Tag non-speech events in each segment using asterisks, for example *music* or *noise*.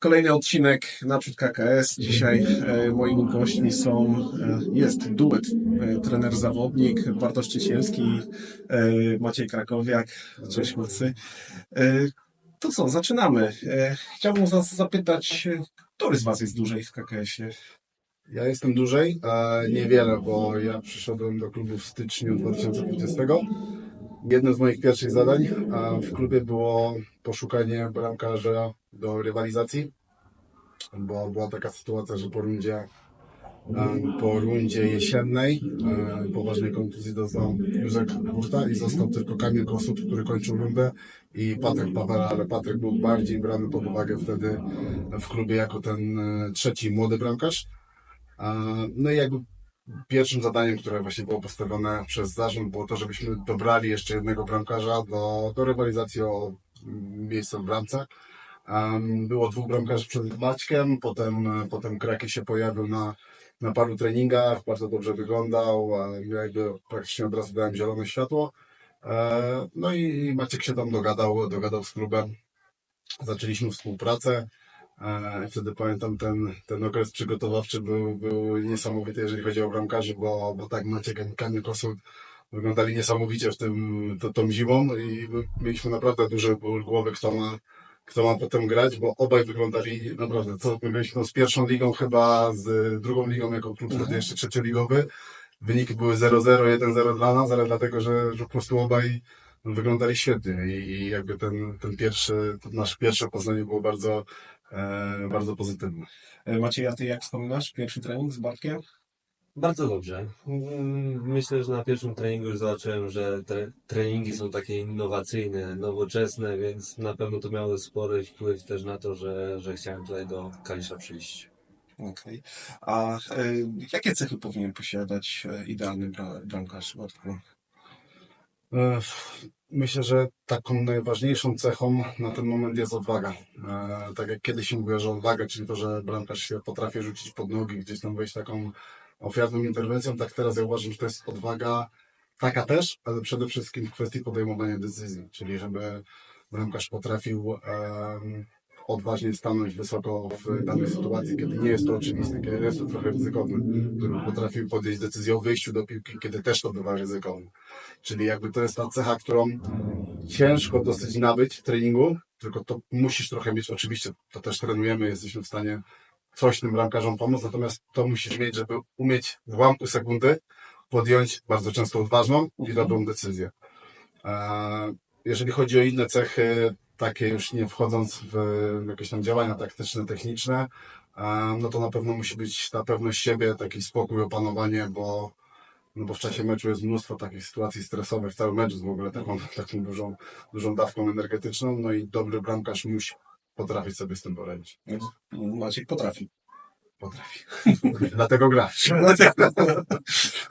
Kolejny odcinek Naprzód KKS. Dzisiaj e, moimi gośćmi są, e, jest duet e, trener-zawodnik Bartosz Ciesielski, e, Maciej Krakowiak. Cześć chłopcy. To co, zaczynamy. Chciałbym was zapytać, który z was jest dłużej w KKS-ie? Ja jestem dłużej, niewiele, bo ja przyszedłem do klubu w styczniu 2020. Jednym z moich pierwszych zadań w klubie było poszukanie bramkarza do rywalizacji, bo była taka sytuacja, że po rundzie, po rundzie jesiennej poważnej kontuzji dostał Józek Burta i został tylko Kamil Kosut, który kończył rundę i Patryk Pawela, ale Patryk był bardziej brany pod uwagę wtedy w klubie jako ten e, trzeci młody bramkarz. No i jakby pierwszym zadaniem, które właśnie było postawione przez zarząd, było to, żebyśmy dobrali jeszcze jednego bramkarza do, do rywalizacji o mm, miejsce w bramce. Było dwóch bramkarzy przed Maćkiem, potem, potem Kraki się pojawił na, na paru treningach, bardzo dobrze wyglądał, jakby praktycznie od razu dałem zielone światło. E, No i Maciek się tam dogadał, dogadał z klubem. Zaczęliśmy współpracę. Wtedy pamiętam ten, ten okres przygotowawczy był, był niesamowity, jeżeli chodzi o bramkarzy, bo, bo tak Maciek Kamil Kosut wyglądali niesamowicie w tym, to, tą zimą i my mieliśmy naprawdę duży ból głowy, kto ma, kto ma potem grać, bo obaj wyglądali naprawdę, co my mieliśmy no, z pierwszą ligą chyba, z drugą ligą jako klub wtedy jeszcze trzecioligowy. Wyniki były 0-0, 1-0 dla nas, ale dlatego, że, że po prostu obaj wyglądali świetnie i, i jakby ten, ten pierwszy, to nasze pierwsze poznanie było bardzo, e, bardzo pozytywne. E, Maciej, a ty jak wspominasz pierwszy trening z Bartkiem? Bardzo dobrze. Mm, Myślę, że na pierwszym treningu już zobaczyłem, że tre treningi są takie innowacyjne, nowoczesne, więc na pewno to miało spory wpływ też na to, że, że chciałem tutaj do Kalisza przyjść. Okej. A e, jakie cechy powinien posiadać e, idealny bra- bramkarz, Bartku? E, Myślę, że taką najważniejszą cechą na ten moment jest odwaga. E, Tak jak kiedyś mówiło, że odwaga, czyli to, że bramkarz się potrafi rzucić pod nogi, gdzieś tam wejść taką ofiarną interwencją, tak teraz ja uważam, że to jest odwaga taka też, ale przede wszystkim w kwestii podejmowania decyzji, czyli żeby bramkarz potrafił odważnie stanąć wysoko w danej sytuacji, kiedy nie jest to oczywiste, kiedy jest to trochę ryzykowne, żeby potrafił podjąć decyzję o wyjściu do piłki, kiedy też to bywa ryzykowne. Czyli jakby to jest ta cecha, którą ciężko dosyć nabyć w treningu, tylko to musisz trochę mieć, oczywiście to też trenujemy, jesteśmy w stanie coś tym bramkarzom pomóc, natomiast to musisz mieć, żeby umieć w ułamku sekundy podjąć bardzo często odważną i dobrą decyzję. E, Jeżeli chodzi o inne cechy, takie już nie wchodząc w jakieś tam działania taktyczne, techniczne, no to na pewno musi być ta pewność siebie, taki spokój, opanowanie, bo no bo w czasie meczu jest mnóstwo takich sytuacji stresowych, cały mecz jest w ogóle taką, *laughs* taką dużą, dużą dawką energetyczną, no i dobry bramkarz musi potrafić sobie z tym poradzić. Maciek potrafi. Potrafi. *laughs* Dlatego gra.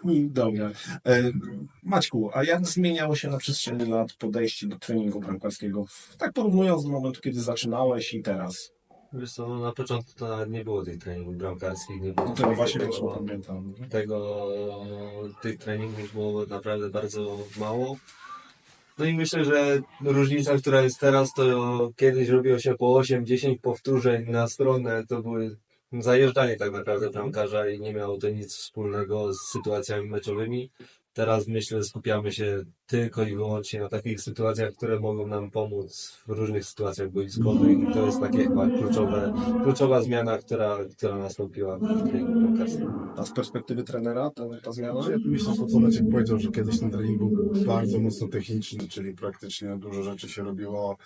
*laughs* Dobra. E, Maćku, a jak zmieniało się na przestrzeni lat podejście do treningu bramkarskiego? Tak porównując do momentu, kiedy zaczynałeś i teraz. Wiesz co, no na początku to nawet nie było tych treningów bramkarskich, nie było To właśnie tego, też pamiętam. tego, tych treningów było naprawdę bardzo mało. No i myślę, że różnica, która jest teraz, to kiedyś robiło się po 8-10 powtórzeń na stronę, to były zajeżdżanie tak naprawdę bramkarza i nie miało to nic wspólnego z sytuacjami meczowymi. Teraz myślę, skupiamy się tylko i wyłącznie na takich sytuacjach, które mogą nam pomóc w różnych sytuacjach boiskowych i to jest takie chyba kluczowe, kluczowa zmiana, która, która nastąpiła w treningu bramkarskim. A z perspektywy trenera ta, ta zmiana? Ja myślę, że co Maciek powiedział, że kiedyś ten trening był bardzo mocno techniczny, czyli praktycznie dużo rzeczy się robiło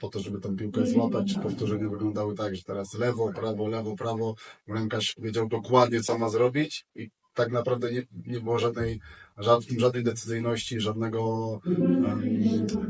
po to, żeby tą piłkę złapać. Powtórzenia wyglądały tak, że teraz lewo, prawo, lewo, prawo. Bramkarz wiedział dokładnie, co ma zrobić i tak naprawdę nie, nie było żadnej, żadnej, decyzyjności, żadnego.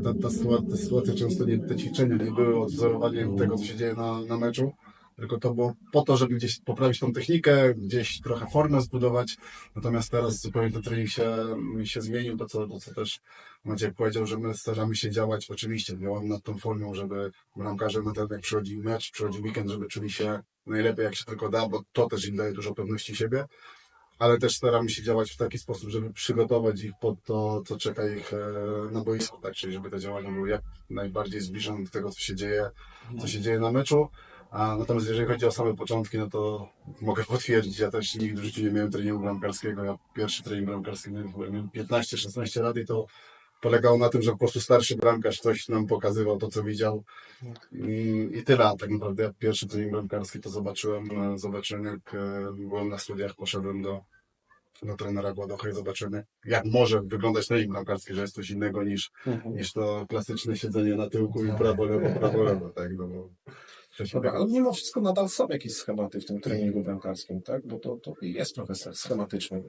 ta, ta, sytuacja, ta sytuacja często nie, te ćwiczenia nie były odwzorowaniem tego, co się dzieje na, na meczu. Tylko to było po to, żeby gdzieś poprawić tą technikę, gdzieś trochę formę zbudować. Natomiast teraz zupełnie ten trening się, się zmienił. To co, to, co też Maciek powiedział, że my staramy się działać, oczywiście działamy nad tą formą, żeby bramkarze na ten, jak przychodzi mecz, przychodzi weekend, żeby czuli się najlepiej jak się tylko da, bo to też im daje dużo pewności siebie. Ale też staramy się działać w taki sposób, żeby przygotować ich pod to, co czeka ich e, na boisku, tak? Czyli żeby te działania były jak najbardziej zbliżone do tego, co się dzieje, co się dzieje na meczu. A natomiast jeżeli chodzi o same początki, no to mogę potwierdzić, ja też nigdy w życiu nie miałem treningu bramkarskiego. Ja pierwszy trening bramkarski miałem chyba miałem 15-16 lat i to polegało na tym, że po prostu starszy bramkarz coś nam pokazywał, to co widział. I, i tyle. A tak naprawdę ja pierwszy trening bramkarski to zobaczyłem, e, zobaczyłem jak e, byłem na studiach, poszedłem do, do trenera Gładocha i zobaczyłem jak, może wyglądać trening bramkarski, że jest coś innego niż, niż to klasyczne siedzenie na tyłku i prawo, lewo, prawo, lewo, tak, no bo Dobra, ale mimo wszystko nadal są jakieś schematy w tym treningu bramkarskim, tak? Bo to, to jest trochę schematyczne.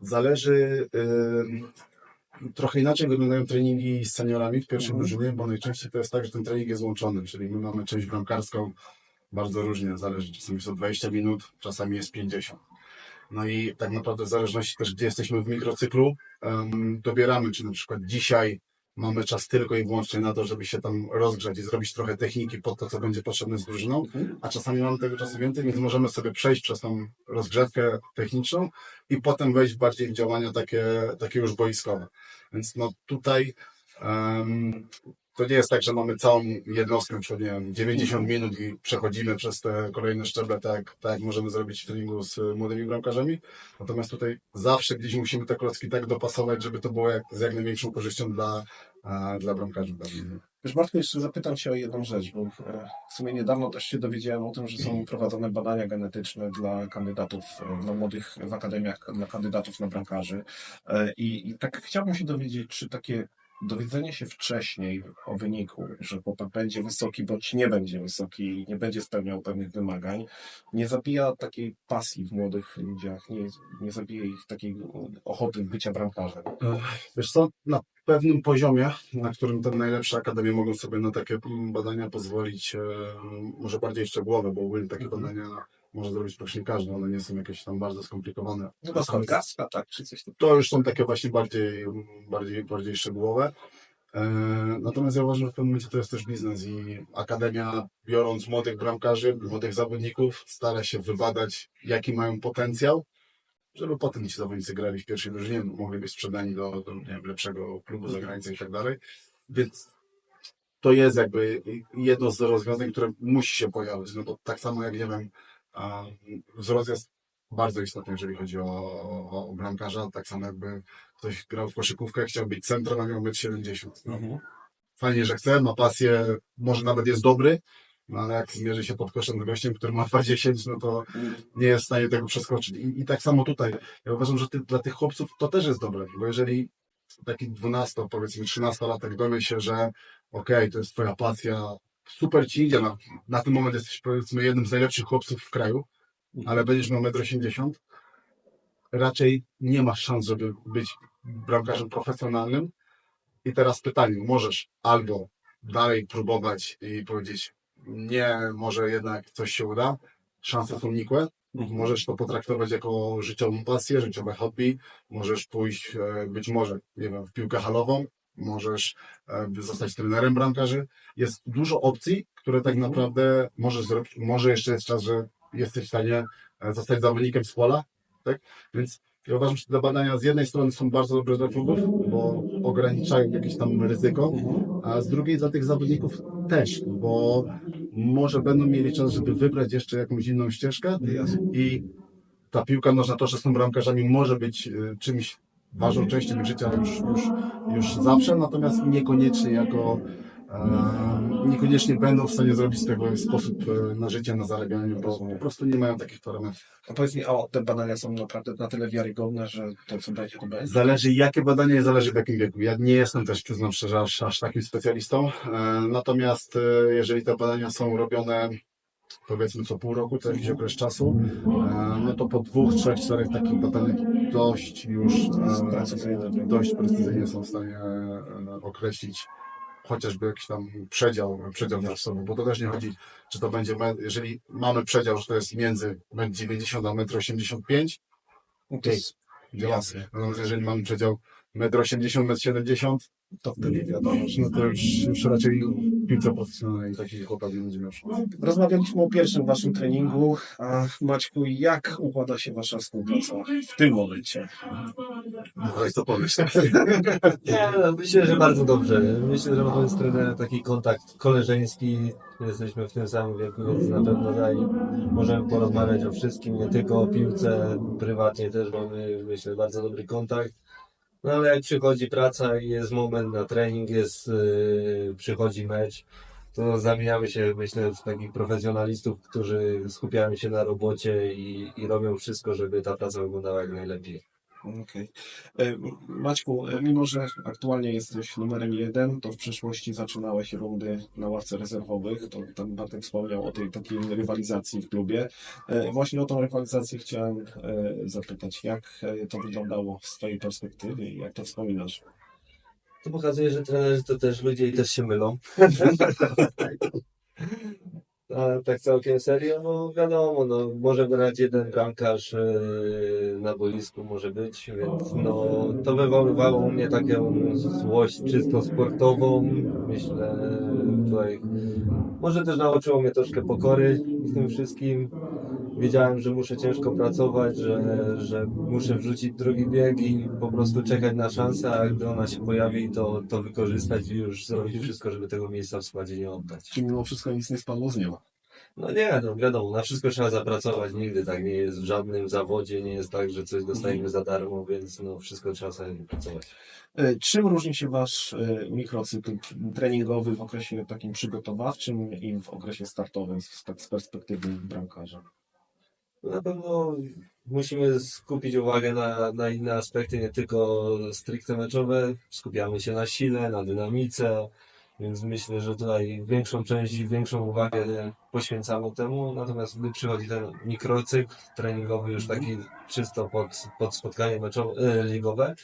Zależy, y, trochę inaczej wyglądają treningi z seniorami w pierwszej Mhm. drużynie, bo najczęściej to jest tak, że ten trening jest łączony, czyli my mamy część bramkarską, bardzo różnie, zależy, czasami to 20 minut, czasami jest 50. No i tak naprawdę w zależności też, gdzie jesteśmy w mikrocyklu, em, dobieramy, czy na przykład dzisiaj mamy czas tylko i wyłącznie na to, żeby się tam rozgrzać i zrobić trochę techniki pod to, co będzie potrzebne z drużyną, a czasami mamy tego czasu więcej, więc możemy sobie przejść przez tą rozgrzewkę techniczną i potem wejść bardziej w działania takie, takie już boiskowe. Więc no tutaj em, to nie jest tak, że mamy całą jednostkę, nie wiem, 90 minut i przechodzimy przez te kolejne szczeble, tak, tak jak możemy zrobić w treningu z młodymi bramkarzami. Natomiast tutaj zawsze gdzieś musimy te klocki tak dopasować, żeby to było jak, z jak największą korzyścią dla, a, dla bramkarzy. Wiesz, Bartku, jeszcze zapytam Cię o jedną rzecz, bo e, w sumie niedawno też się dowiedziałem o tym, że są prowadzone badania genetyczne dla kandydatów, e, dla młodych w akademiach, dla kandydatów na bramkarzy. E, I, I tak chciałbym się dowiedzieć, czy takie dowiedzenie się wcześniej o wyniku, że chłopak będzie wysoki bądź nie będzie wysoki, nie będzie spełniał pewnych wymagań, nie zabija takiej pasji w młodych ludziach, nie, nie zabija ich takiej ochoty bycia bramkarzem. Wiesz co, na pewnym poziomie, na którym te najlepsze akademie mogą sobie na takie badania pozwolić, e, może bardziej szczegółowe, bo ogólnie takie Mhm. badania może zrobić praktycznie każdy, one nie są jakieś tam bardzo skomplikowane. No to Gaska, tak, czy coś takiego. To już są takie właśnie bardziej, bardziej, bardziej szczegółowe. E, Natomiast ja uważam, że w pewnym momencie to jest też biznes i Akademia, biorąc młodych bramkarzy, młodych zawodników, stara się wybadać, jaki mają potencjał, żeby potem ci zawodnicy grali w pierwszej drużynie, mogli być sprzedani do, do wiem, lepszego klubu za granicą i tak dalej. Więc to jest jakby jedno z rozwiązań, które musi się pojawić. No bo tak samo jak nie wiem, wzrost jest bardzo istotny, jeżeli chodzi o, o, o bramkarza. Tak samo jakby ktoś grał w koszykówkę, chciał być centrem, a miał być 70. No, Mhm. fajnie, że chce, ma pasję, może nawet jest dobry, no ale jak zmierzy się pod koszem z gościem, który ma 10, no to nie jest w stanie tego przeskoczyć. I, i tak samo tutaj. Ja uważam, że ty, dla tych chłopców to też jest dobre, bo jeżeli taki 12, powiedzmy 13 latek dowie się, że okej, to jest twoja pasja, super ci idzie, na, na ten moment jesteś powiedzmy jednym z najlepszych chłopców w kraju, ale będziesz miał 1,80 m, raczej nie masz szans, żeby być bramkarzem profesjonalnym. I teraz pytanie, możesz albo dalej próbować i powiedzieć, nie, może jednak coś się uda, szanse są nikłe, Możesz to potraktować jako życiową pasję, życiowe hobby. Możesz pójść e, być może, nie wiem, w piłkę halową. Możesz e, zostać trenerem bramkarzy. Jest dużo opcji, które tak Mhm. naprawdę możesz zrobić. Może jeszcze jest czas, że jesteś w stanie e, zostać zawodnikiem z pola. Tak? Więc ja uważam, że te badania z jednej strony są bardzo dobre dla klubów, bo ograniczają jakieś tam ryzyko, a z drugiej dla tych zawodników też, bo może będą mieli czas, żeby wybrać jeszcze jakąś inną ścieżkę i ta piłka nożna to, że są bramkarzami może być y, czymś ważną częścią ich życia już, już, już zawsze, natomiast niekoniecznie jako e, niekoniecznie będą w stanie zrobić z tego sposób e, na życie, na zarabianie, bo po prostu nie mają takich parametrów. A powiedz mi, a te badania są naprawdę na tyle wiarygodne, że to co będzie, to będzie? Zależy jakie badanie i zależy w jakim wieku. Ja nie jestem też, przyznam szczerze, aż, aż takim specjalistą. E, natomiast e, jeżeli te badania są robione powiedzmy co pół roku, to jakiś okres czasu, e, no to po dwóch, trzech, czterech takich badaniach dość już e, Precyzyjne. dość precyzyjnie są w stanie e, określić chociażby jakiś tam przedział, przedział czasowy, bo to też nie chodzi, czy to będzie, jeżeli mamy przedział, że to jest między 1,90 m a 1,85 m, No to jest Jasne. Natomiast jeżeli mamy przedział 1,80 m, 1,70 m, to wtedy wiadomo, No to już, już raczej piłce profesjonalnej taki chłopak będzie miał szans. Rozmawialiśmy o pierwszym waszym treningu, a Maćku, jak układa się wasza współpraca w tym momencie? Weź to powiesz. *laughs* Nie, no, myślę, że bardzo dobrze. Myślę, że mamy z trenerem taki kontakt koleżeński. Jesteśmy w tym samym wieku, więc na pewno tutaj możemy porozmawiać o wszystkim, nie tylko o piłce. Prywatnie też mamy, myślę, bardzo dobry kontakt. No ale jak przychodzi praca i jest moment na trening, jest, yy, przychodzi mecz, to zamieniamy się, myślę, w takich profesjonalistów, którzy skupiają się na robocie i, i robią wszystko, żeby ta praca wyglądała jak najlepiej. Okej. E, Maćku, e, mimo że aktualnie jesteś numerem jeden, to w przeszłości zaczynałeś rundy na ławce rezerwowych. To tam Bartek wspomniał o tej takiej rywalizacji w klubie. E, Właśnie o tą rywalizację chciałem e, zapytać. Jak e, to wyglądało z Twojej perspektywy i jak to wspominasz? To pokazuje, że trenerzy to też ludzie i też się mylą. *laughs* A tak całkiem serio, no wiadomo, no, może grać jeden bramkarz yy, na boisku, może być, więc no, to wywoływało u mnie taką złość czysto sportową. Myślę, tutaj może też nauczyło mnie troszkę pokory w tym wszystkim. Wiedziałem, że muszę ciężko pracować, że, że muszę wrzucić drugi bieg i po prostu czekać na szansę, a gdy ona się pojawi, to, to wykorzystać i już zrobić wszystko, żeby tego miejsca w składzie nie oddać. Czy mimo wszystko nic nie spadło z nieba? No nie, no wiadomo, na wszystko trzeba zapracować, nigdy tak nie jest w żadnym zawodzie, nie jest tak, że coś dostajemy za darmo, więc no wszystko trzeba sobie wypracować. E, Czym różni się Wasz e, mikrocykl treningowy w okresie takim przygotowawczym i w okresie startowym z, tak z perspektywy bramkarza? Na pewno musimy skupić uwagę na, na inne aspekty, nie tylko stricte meczowe. Skupiamy się na sile, na dynamice, więc myślę, że tutaj większą część i większą uwagę poświęcamy temu. Natomiast gdy przychodzi ten mikrocykl treningowy, już taki czysto pod, pod spotkanie meczowe, e, ligowe,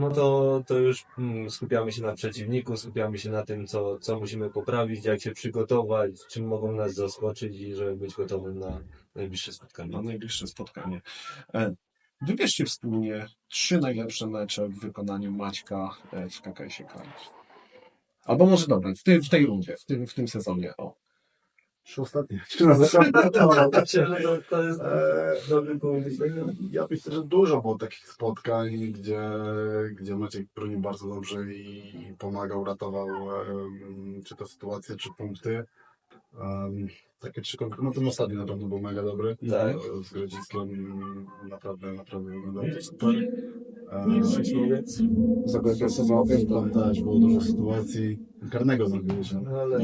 no to, to już mm, skupiamy się na przeciwniku, skupiamy się na tym, co, co musimy poprawić, jak się przygotować, czym mogą nas zaskoczyć i żeby być gotowym na najbliższe spotkanie. na najbliższe spotkanie. E, Wybierzcie wspólnie trzy najlepsze mecze w wykonaniu Maćka e, w KKS-ie. Albo może dobra, w, tym, w tej rundzie, w tym, w tym sezonie. O. To, *laughs* to jest Eee, dobry myślenia. Ja myślę, że dużo było takich spotkań, gdzie, gdzie Maciek bronił bardzo dobrze i pomagał, ratował czy to sytuację, czy punkty. Takie trzy konkretne. No ten ostatni na pewno był mega dobry. Tak. E, Z Grodziskiem naprawdę, naprawdę wyglądał to super. Zagłębia Sosnowym, tam też było dużo sytuacji. Karnego zrobiliśmy, No ale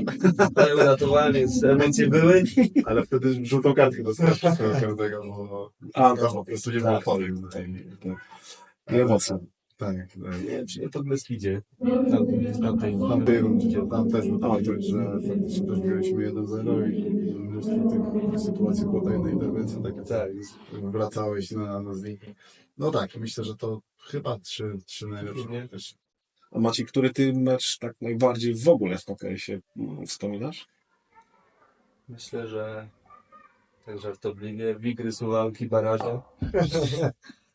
tutaj uratowałem, więc emocje były. ale wtedy żółtą kartkę dostałem swojego karnego, bo A, no, po prostu nie było tak. chory. Tak, tak. Nie czy nie pod Beskidzie. Tam, w tamtej, W tamtej rundzie, rundzie. tam też było A, tak, że faktycznie też mieliśmy 1-0 i mnóstwo tych sytuacji było tajnej interwencji, takie Tak. wracałeś na, na zniki. No tak, myślę, że to chyba trzy, trzy najlepsze. Nie. Też. A Maciej, który ty mecz tak najbardziej w ogóle w KKS-ie mm, wspominasz? Myślę, że tak żartobliwie, wigry, suwałki, baraże. *laughs*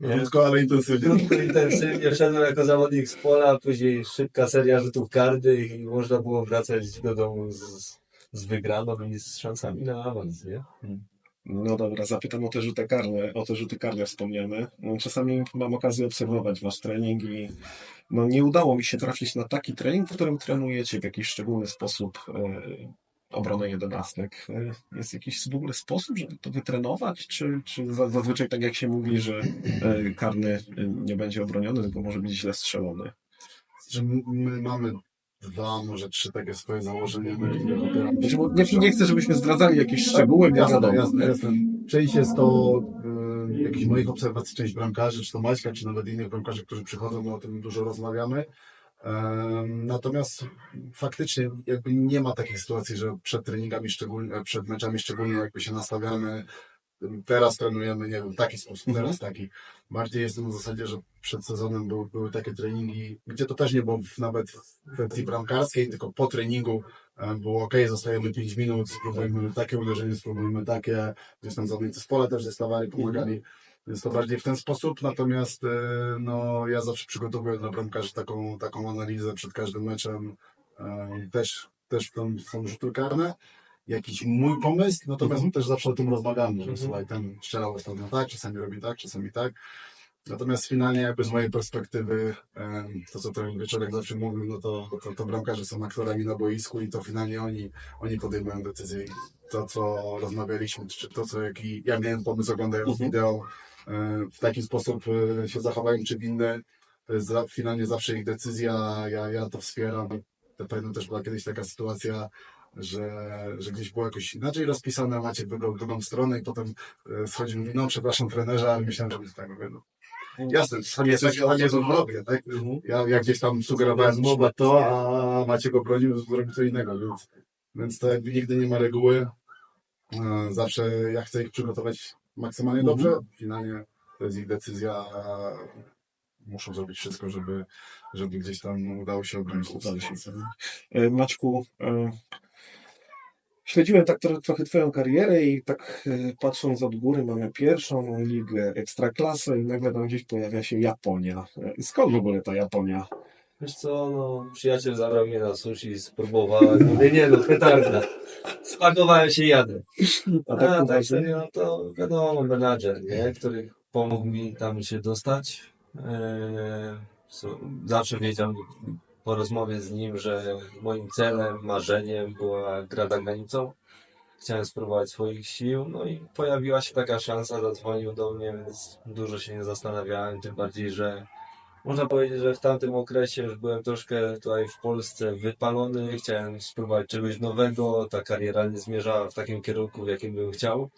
Krótko, ale intensywnie. Krótko, intensywnie wszedłem jako zawodnik z pola, później szybka seria rzutów kardy i można było wracać do domu z, z wygraną i z szansami na awans, nie? No dobra, zapytam o te rzuty karne, o te rzuty karne wspomniane. No, Czasami mam okazję obserwować wasz trening i no, nie udało mi się trafić na taki trening, w którym trenujecie w jakiś szczególny sposób e, obronę jedenastek. E, jest jakiś w ogóle sposób, żeby to wytrenować, czy, czy za- zazwyczaj tak jak się mówi, że e, karny e, nie będzie obroniony, tylko może być źle strzelony. Że my my mamy dwa, może trzy takie swoje założenia, Znaczy, nie, nie chcę, żebyśmy zdradzali jakieś szczegóły, wiadomo. jasne, jasne. Część jest to y, jakichś moich obserwacji, część bramkarzy, czy to Maćka, czy nawet innych bramkarzy, którzy przychodzą, my o tym dużo rozmawiamy. Natomiast faktycznie jakby nie ma takiej sytuacji, że przed treningami szczególnie, przed meczami szczególnie jakby się nastawiamy, teraz trenujemy, nie wiem, w taki sposób, Mhm. teraz taki. Bardziej jest to na zasadzie, że przed sezonem były, były takie treningi, gdzie to też nie było w, nawet w wersji bramkarskiej, tylko po treningu było ok, zostajemy 5 minut, spróbujmy takie uderzenie, spróbujmy takie, gdzieś tam zawodnicy z pola też zostawali, pomagali. Jest to bardziej w ten sposób, natomiast e, no, ja zawsze przygotowuję dla bramkarzy taką, taką analizę przed każdym meczem. E, Też, też w tym są rzuty karne. Jakiś mój pomysł, natomiast my też zawsze o tym rozmawiamy, że Mhm. słuchaj, ten strzelał ostatnio tak, czasami robi tak, czasami tak. Natomiast finalnie jakby z mojej perspektywy, em, to co ten wieczorek zawsze mówił, no to, to, to bramkarze są aktorami na boisku i to finalnie oni, oni podejmują decyzje. To, co rozmawialiśmy, czy to, co jaki ja miałem pomysł oglądając Mhm. wideo, e, w taki sposób e, się zachowają, czy jest za, finalnie zawsze ich decyzja, ja, ja to wspieram. Pamiętam też była kiedyś taka sytuacja, że, że gdzieś było jakoś inaczej rozpisane, macie wybrał drugą stronę i potem e, schodzi mówi, no przepraszam trenerze, ale myślałem, że będzie tak mówię, no. Jasne, nie jest, to nie jest odwrotnie, tak? Ja, ja gdzieś tam sugerowałem mowa to, a Maciek obronił, zrobił co innego, więc, więc to jakby nigdy nie ma reguły. E, Zawsze ja chcę ich przygotować maksymalnie Mhm. dobrze. Finalnie to jest ich decyzja. Muszą zrobić wszystko, żeby, żeby gdzieś tam udało się obronić. tę sytuację. E, Maćku, e, śledziłem tak tro, trochę Twoją karierę i tak e, patrząc od góry mamy pierwszą ligę ekstraklasę i nagle tam gdzieś pojawia się Japonia. Skąd w ogóle ta Japonia? Wiesz co, no, przyjaciel zabrał mnie na sushi, spróbowałem. Mówię, nie no, petarda. Spakowałem się i jadę. A tak tak serio, to wiadomo, menadżer, nie? Który pomógł mi tam się dostać. Eee, so- zawsze wiedział po rozmowie z nim, że moim celem, marzeniem była gra za granicą. Chciałem spróbować swoich sił, no i pojawiła się taka szansa, zadzwonił do mnie, więc dużo się nie zastanawiałem, tym bardziej, że można powiedzieć, że w tamtym okresie już byłem troszkę tutaj w Polsce wypalony, chciałem spróbować czegoś nowego, ta kariera nie zmierzała w takim kierunku, w jakim bym chciał,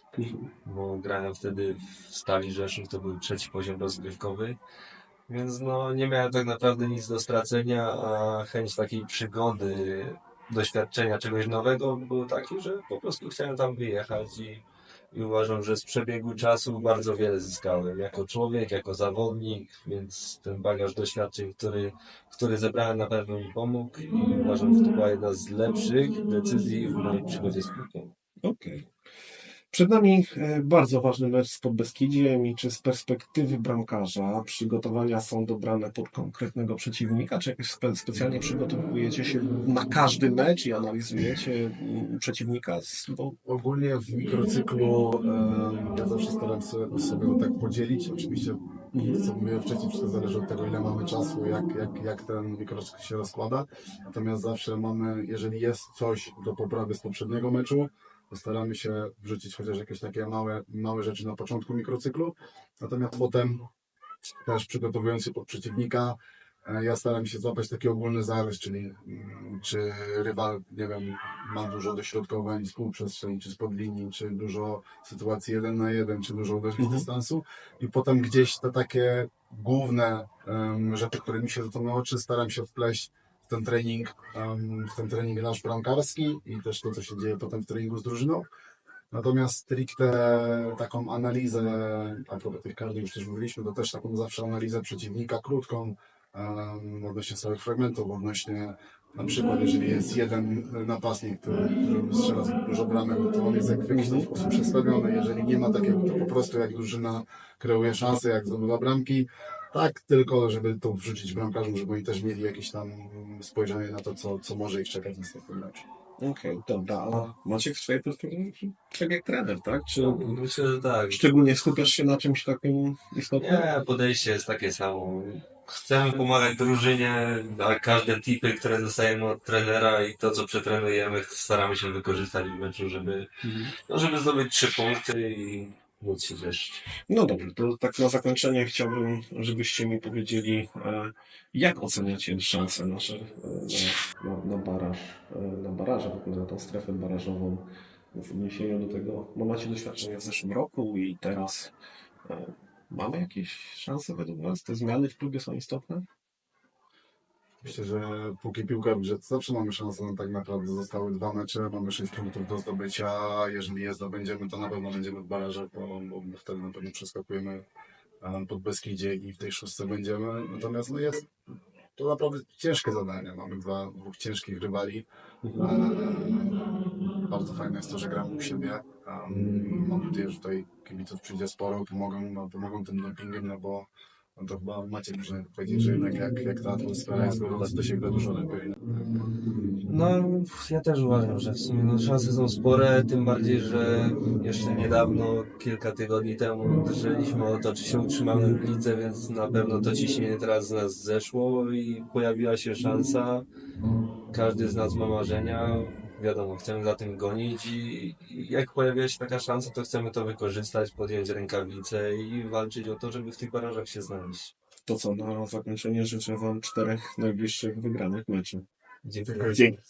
bo grałem wtedy w Stali Rzeszów, to był trzeci poziom rozgrywkowy, więc no nie miałem tak naprawdę nic do stracenia, a chęć takiej przygody, doświadczenia czegoś nowego był taki, że po prostu chciałem tam wyjechać i i uważam, że z przebiegu czasu bardzo wiele zyskałem jako człowiek, jako zawodnik, więc ten bagaż doświadczeń, który, który zebrałem na pewno mi pomógł i uważam, że to była jedna z lepszych decyzji w mojej przygodzie z piłką. Okej. Przed nami e, bardzo ważny mecz z Podbeskidziem i czy z perspektywy bramkarza przygotowania są dobrane pod konkretnego przeciwnika, czy jakoś spe specjalnie przygotowujecie się na każdy mecz i analizujecie mm, przeciwnika? Bo, Ogólnie w mikrocyklu em, ja zawsze staram się sobie tak podzielić. Oczywiście, co mówiłem wcześniej, wszystko zależy od tego, ile mamy czasu, jak, jak, jak ten mikrocykl się rozkłada. Natomiast zawsze mamy, jeżeli jest coś do poprawy z poprzedniego meczu, to staramy się wrzucić chociaż jakieś takie małe, małe rzeczy na początku mikrocyklu. Natomiast potem też przygotowując się pod przeciwnika, e, ja staram się złapać taki ogólny zarys, czyli mm, czy rywal, nie wiem, ma dużo dośrodkowań z półprzestrzeni, czy spod linii, czy dużo sytuacji jeden na jeden, czy dużo uderzeń Mhm. dystansu i potem gdzieś te takie główne em, rzeczy, które mi się na oczy, staram się wpleść ten trening, ten trening nasz bramkarski i też to, co się dzieje potem w treningu z drużyną. Natomiast stricte taką analizę, a propos tych kart już też mówiliśmy, to też taką zawsze analizę przeciwnika krótką, um, odnośnie stałych fragmentów, odnośnie na przykład, jeżeli jest jeden napastnik, który, strzela dużo bramek, no to on jest jak w jakiś sposób przestawiony. Jeżeli nie ma takiego, to po prostu jak drużyna kreuje szanse, jak zdobywa bramki, tak tylko, żeby to wrzucić bramkarzom, żeby oni też mieli jakieś tam spojrzenie na to, co, co może ich czekać w następnym meczu. Okej, dobra, a Maciek w swojej perspektywie tak jak trener, tak? Czy Myślę, że tak. szczególnie skupiasz się na czymś takim istotnym? Nie, podejście jest takie samo. Chcemy pomagać drużynie, a każde tipy, które dostajemy od trenera i to, co przetrenujemy, staramy się wykorzystać w meczu, żeby, no, żeby zdobyć trzy punkty i No dobrze, to tak na zakończenie chciałbym, żebyście mi powiedzieli, e, jak oceniacie szanse nasze e, na, na, baraż, e, na baraże, w ogóle na tą strefę barażową w odniesieniu do tego, no macie doświadczenie w zeszłym roku i teraz mamy jakieś szanse według Was? Te zmiany w klubie są istotne? Myślę, że póki piłka w grze, to zawsze mamy szansę, no tak naprawdę zostały dwa mecze, mamy sześć punktów do zdobycia, jeżeli je zdobędziemy, to na pewno będziemy w barażach, bo, bo wtedy na pewno przeskakujemy pod Beskidzie i w tej szóstce będziemy, natomiast no jest to naprawdę ciężkie zadanie, mamy dwa, dwóch ciężkich rywali, E, bardzo fajne jest to, że gramy u siebie. Mam nadzieję, że tutaj kibiców przyjdzie sporo, pomogą, no, pomogą tym dopingiem, no bo no to chyba Maciek może powiedzieć, że jednak jak, jak ta atmosfera jest wyrównać, to się gra dużo. No, ja też uważam, że w sumie no, szanse są spore, tym bardziej, że jeszcze niedawno, kilka tygodni temu drżeliśmy o to, czy się utrzymamy w lidze, więc na pewno to ciśnienie teraz z nas zeszło i pojawiła się szansa. Każdy z nas ma marzenia, wiadomo, chcemy za tym gonić i jak pojawia się taka szansa, to chcemy to wykorzystać, podjąć rękawice i walczyć o to, żeby w tych barażach się znaleźć. To co, na zakończenie życzę Wam czterech najbliższych wygranych meczów. Dziękuję. Dzięki.